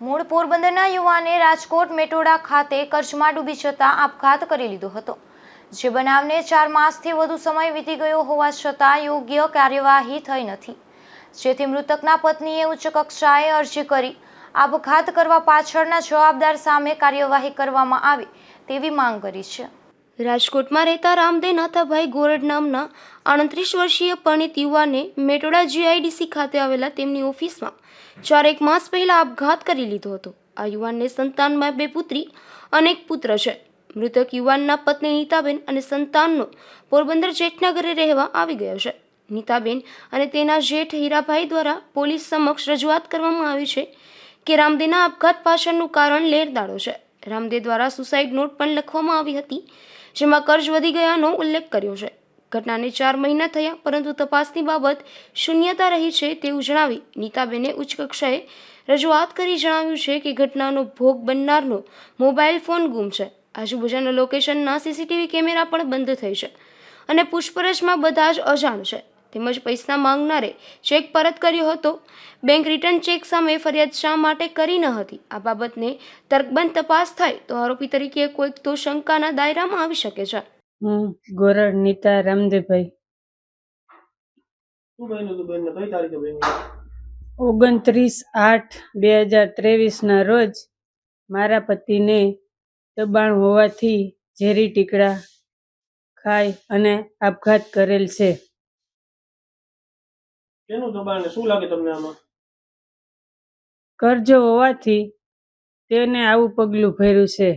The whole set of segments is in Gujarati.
મૂળ પોરબંદરના યુવાને રાજકોટ મેટોડા ખાતે કર્જમાં ડૂબી જતા આપઘાત કરી લીધો હતો. જે બનાવને ચાર માસથી વધુ સમય વીતી ગયો હોવા છતાં યોગ્ય કાર્યવાહી થઈ નથી. જેથી મૃતકના પત્નીએ ઉચ્ચ કક્ષાએ અરજી કરી આપઘાત કરવા પાછળના જવાબદાર સામે કાર્યવાહી કરવામાં આવે તેવી માંગ કરી છે. રાજકોટમાં રહેતા રામદેવ નાથાભાઈ ગોરડ નામના આડત્રીસ વર્ષીય પરિણિત યુવાને મેટોડા જીઆઈડીસી ખાતે આવેલા તેમની ઓફિસમાં ચારેક માસ પહેલા આપઘાત કરી લીધો હતો. આ યુવાનને સંતાનમાં બે પુત્રી અને એક પુત્ર છે. મૃતક યુવાનના પત્ની નીતાબેન અને સંતાનનો પોરબંદર જેઠના ઘરે રહેવા આવી ગયો છે. નીતાબેન અને તેના જેઠ હીરાભાઈ દ્વારા પોલીસ સમક્ષ રજૂઆત કરવામાં આવી છે કે રામદેવના આપઘાત પાછળનું કારણ લેરદાળો છે. રામદેવ દ્વારા સુસાઇડ નોટ પણ લખવામાં આવી હતી જેમાં કર્જ વધી ગયાનો ઉલ્લેખ કર્યો છે. ઘટનાને ચાર મહિના થયા, પરંતુ તપાસની બાબત શૂન્યતા રહી છે તેવું જણાવી નીતાબેને ઉચ્ચ કક્ષાએ રજૂઆત કરી જણાવ્યું છે કે ઘટનાનો ભોગ બનનારનો મોબાઈલ ફોન ગુમ છે. આજુબાજુના લોકેશનના સીસીટીવી કેમેરા પણ બંધ થઈ છે અને પૂછપરછમાં બધા જ અજાણ છે. તેમજ પૈસા માંગનારે ચેક પરત કર્યો હતો. બેંક રિટર્ન ચેક સામે ફરિયાદ શા માટે કરી ન હતી? આ બાબતને તર્કબંધ તપાસ થાય તો આરોપી તરીકે કોઈક તો શંકાના દાયરામાં આવી શકે છે. હું ગોરડ નીતા રામદેવભાઈ બન્યું ઓગણત્રીસ આઠ બે હજાર ત્રેવીસના રોજ મારા પતિને દબાણ હોવાથી ઝેરી ટીકડા ખાઈ અને આપઘાત કરેલ છે. કેનું દબાણ શું લાગે તમને આમાં? કરજો હોવાથી તેને આવું પગલું ભર્યું છે.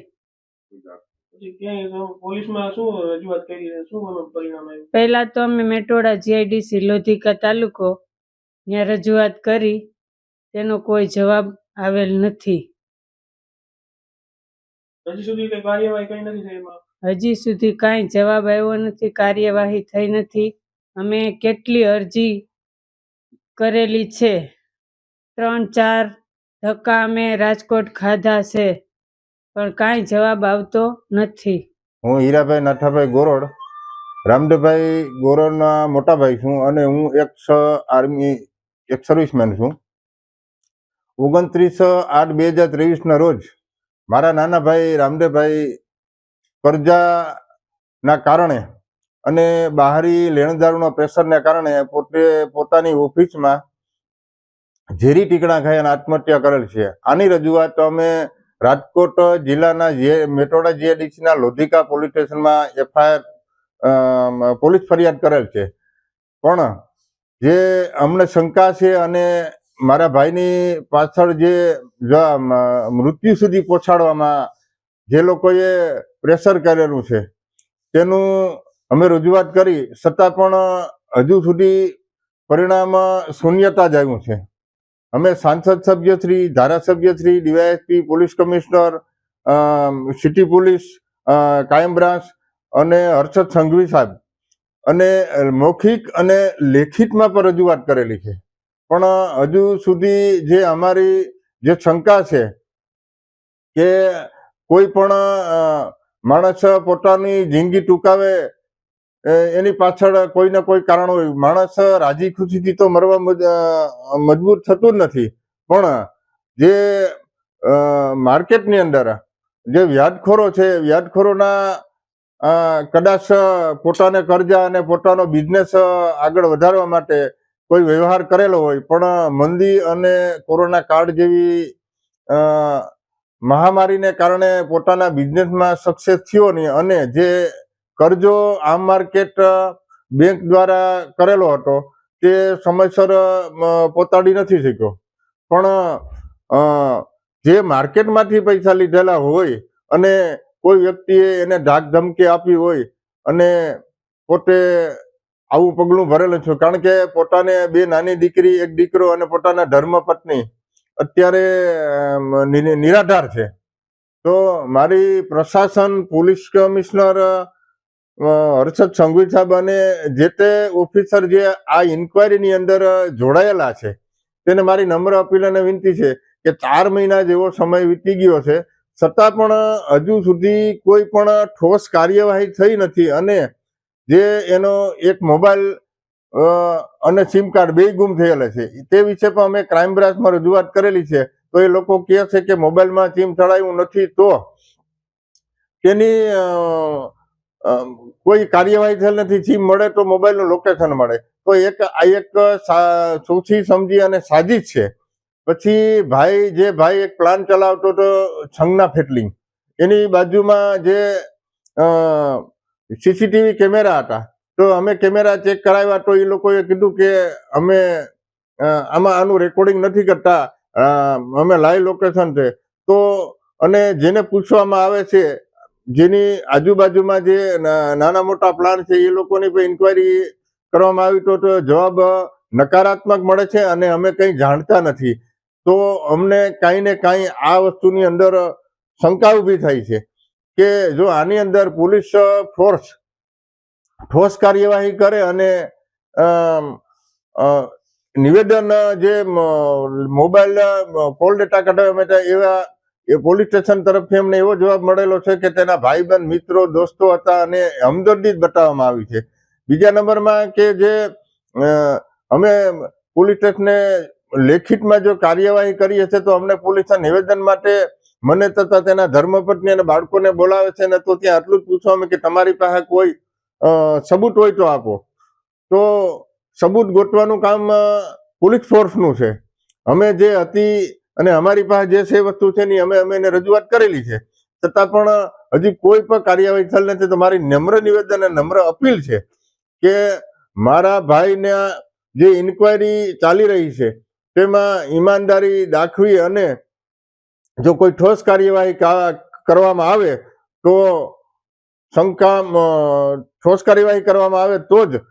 પહેલા તો અમે મેટોડા જીઆઈડીસી લોધિકા તાલુકો ત્યાં રજૂઆત કરી તેનો કોઈ જવાબ આવેલ નથી. હજી સુધી કાંઈ જવાબ આવ્યો નથી કાર્યવાહી થઈ નથી. અમે કેટલી અરજી કરેલી છે. ત્રણ ચાર ધક્કા અમે રાજકોટ ખાધા છે, પણ કાંઈ જવાબ આવતો નથી. હું હીરાભાઈ નાથાભાઈ ગોરોડ, રામદેવભાઈ ગોરોડના મોટા ભાઈ છું અને હું એક આર્મી, એક સર્વિસમેન છું. ઓગણત્રીસ આઠ બે હજાર ત્રેવીસના રોજ મારા નાના ભાઈ રામદેવભાઈ કરજાના કારણે અને બહારી લેણદારોના પ્રેશરને કારણે પોતે પોતાની ઓફિસમાં ઝેરી ટીકણા ખાઈ અને આત્મહત્યા કરેલ છે. આની રજૂઆત અમે રાજકોટ જિલ્લાના જે મેટોડા જીએડીસીના લોધિકા પોલીસ સ્ટેશનમાં એફઆઈઆર પોલીસ ફરિયાદ કરેલ છે. પણ જે અમને શંકા છે અને મારા ભાઈની પાછળ જે મૃત્યુ સુધી પહોંચાડવામાં જે લોકોએ પ્રેશર કરેલું છે, તેનું અમે રજૂઆત કરી, છતાં પણ હજુ સુધી પરિણામ શૂન્યતા જ આવ્યું છે. અમે સાંસદ સભ્યશ્રી ધારાસભ્યશ્રી DYSP, police commissioner city police crime branch અને હર્ષદ સંઘવી સાહેબ. અને મૌખિક અને લેખિતમાં પણ રજૂઆત કરેલી છે. પણ હજુ સુધી જે અમારી જે શંકા છે કે કોઈ પણ માણસ પોતાની જિંદગી ટૂંકાવે એની પાછળ કોઈ ને કોઈ કારણ હોય. માણસ રાજી ખુશીથી તો મરવા મજબૂર થતું જ નથી. પણ જે માર્કેટની અંદર જે વ્યાજખોરો છે, વ્યાજખોરોના કદાચ પોતાને કરજા અને પોતાનો બિઝનેસ આગળ વધારવા માટે કોઈ વ્યવહાર કરેલો હોય, પણ મંદી અને કોરોના કાળ જેવી મહામારીને કારણે પોતાના બિઝનેસમાં સક્સેસ થયો નહીં અને જે કરજો, આમ માર્કેટ બેંક દ્વારા કરેલો હતો. તે સમયસર પોતાડી નથી શક્યો. પણ જે માર્કેટમાંથી પૈસા લીધેલા હોય અને કોઈ વ્યક્તિએ એને ધાક ધમકી આપી હોય અને પોતે આવું પગલું ભરેલું છે, કારણ કે પોતાને બે નાની દીકરી, એક દીકરો અને પોતાના ધર્મપત્ની અત્યારે નિરાધાર છે. તો મારી પ્રશાસન, પોલીસ કમિશનર હર્ષદ સંઘવી સાહેબ અને જે તે ઓફિસર જે આ ઇન્કવાયરીની અંદર જોડાયેલા છે, તેને મારી નમ્ર અપીલ અને વિનંતી છે કે ચાર મહિના જેવો સમય વીતી ગયો છે, છતાં પણ હજુ સુધી કોઈ પણ ઠોસ કાર્યવાહી થઈ નથી અને જે એનો એક મોબાઈલ અને સિમ કાર્ડ બે ગુમ થયેલા છે, તે વિશે પણ અમે ક્રાઇમ બ્રાન્ચમાં રજૂઆત કરેલી છે, તો એ લોકો કહે છે કે મોબાઈલમાં સિમ ચડાવ્યું નથી તો તેની કોઈ કાર્યવાહી થયેલ નથી. ચીમ મળે તો મોબાઈલનું લોકેશન મળે. તો એક, આ એક સા- સોચી સમજી અને સાજીશ છે. પછી ભાઈ, જે ભાઈ એક પ્લાન ચલાવતો હતો, છંગના ફેટલિંગ. એની બાજુમાં જે સીસીટીવી કેમેરા હતા. તો અમે કેમેરા ચેક કરાવ્યા તો એ લોકોએ કીધું કે અમે આમાં આનું રેકોર્ડિંગ નથી કરતા. અમે લાઈવ લોકેશન છે. તો, અને જેને પૂછવામાં આવે છે જેની આજુબાજુમાં જે નાના મોટા પ્લાન છે, એ લોકોની પણ ઇન્કવાયરી કરવામાં આવી તો જવાબ નકારાત્મક મળે છે અને અમે કંઈ જાણતા નથી. તો અમને કાંઈ ને કાંઈ આ વસ્તુની અંદર શંકા ઊભી થાય છે કે જો આની અંદર પોલીસ ફોર્સ ઠોસ કાર્યવાહી કરે અને નિવેદન જે મોબાઈલ કોલ ડેટા કઢાવવા માટે એવા એ પોલીસ સ્ટેશન તરફથી અમને એવો જવાબ મળેલો છે કે તેના ભાઈબંધ, મિત્રો, દોસ્તો હતા અને હમદર્દી જ બતાવવામાં આવી છે. બીજા નંબરમાં કે જે અમે પોલીસ સ્ટેશને લેખિતમાં જો કાર્યવાહી કરીએ છીએ તો અમને પોલીસના નિવેદન માટે મને તથા તેના ધર્મપત્ની અને બાળકોને બોલાવે છે ને તો ત્યાં આટલું જ પૂછવામાં કે તમારી પાસે કોઈ સબૂત હોય તો આપો. તો સબૂત ગોઠવાનું કામ પોલીસ ફોર્સનું છે. અમે જે હતી અને અમારી પાસે જે છે વસ્તુ છે ની અમે અમે એને રજૂઆત કરેલી છે. છતાં પણ હજી કોઈ પણ કાર્યવાહી થયેલ નથી. તો મારી નમ્ર નિવેદન અને નમ્ર અપીલ છે કે મારા ભાઈના જે ઇન્કવાયરી ચાલી રહી છે, તેમાં ઈમાનદારી દાખવી અને જો કોઈ ઠોસ કાર્યવાહી કરવામાં આવે તો શંકા ઠોસ કાર્યવાહી કરવામાં આવે તો જ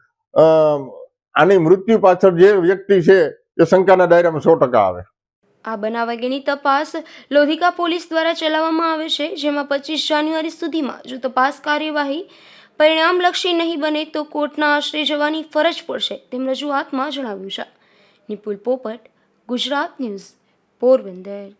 આની મૃત્યુ પાછળ જે વ્યક્તિ છે એ શંકાના દાયરામાં સો ટકા આવે. આ બનાવ અંગેની તપાસ લોધિકા પોલીસ દ્વારા ચલાવવામાં આવે છે, જેમાં પચીસ જાન્યુઆરી સુધીમાં જો તપાસ કાર્યવાહી પરિણામલક્ષી નહીં બને તો કોર્ટના આશરે જવાની ફરજ પડશે, તેમ રજૂઆતમાં જણાવ્યું છે. નિપુલ પોપટ, ગુજરાત ન્યૂઝ, પોરબંદર.